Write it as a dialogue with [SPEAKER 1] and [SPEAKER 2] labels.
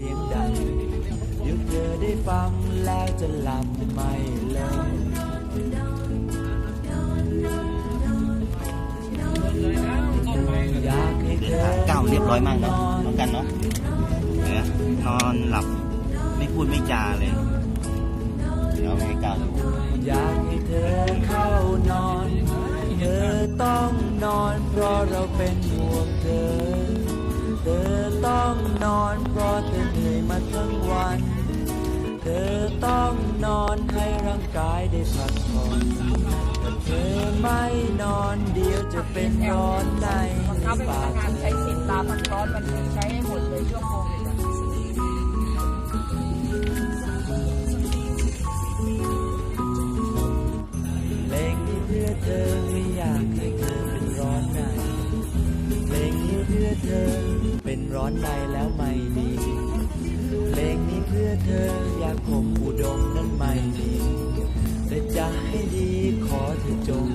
[SPEAKER 1] เสียงดังเดี๋ยวเธอได้ฟังแล้วจะหลับไม่ลงอยากให้เธอเก้าเรียบร้อยมากเนาะน้
[SPEAKER 2] องกันเนาะเนี่ยนอนหลับไม่พูดไม่จาเลย เดี๋ยวให้เก้าดู
[SPEAKER 1] อยากให้เธอเข้านอน เธอต้องนอนเพราะเราเป็นห่วงเธอ เธอต้องนอนเพราะ ทั้งวัน เธอต้องนอนให้ร่างกายได้พักผ่อนเธอไม่นอนเดียวจะเป็นร้อนในเขาเป็นพนักงานใช้สิทธิ์ตา
[SPEAKER 3] พันร้อนมันใช้ให้หมดเลยช่วงโควิด
[SPEAKER 1] เพลงนี้เพื่อเธอไม่อยากให้เธอเป็นร้อนในเพลงนี้เพื่อเธอเป็นร้อนในแล้วมั เธออยากผมอุดมนั้นไม่ดีแต่จะให้ดีขอเธอจง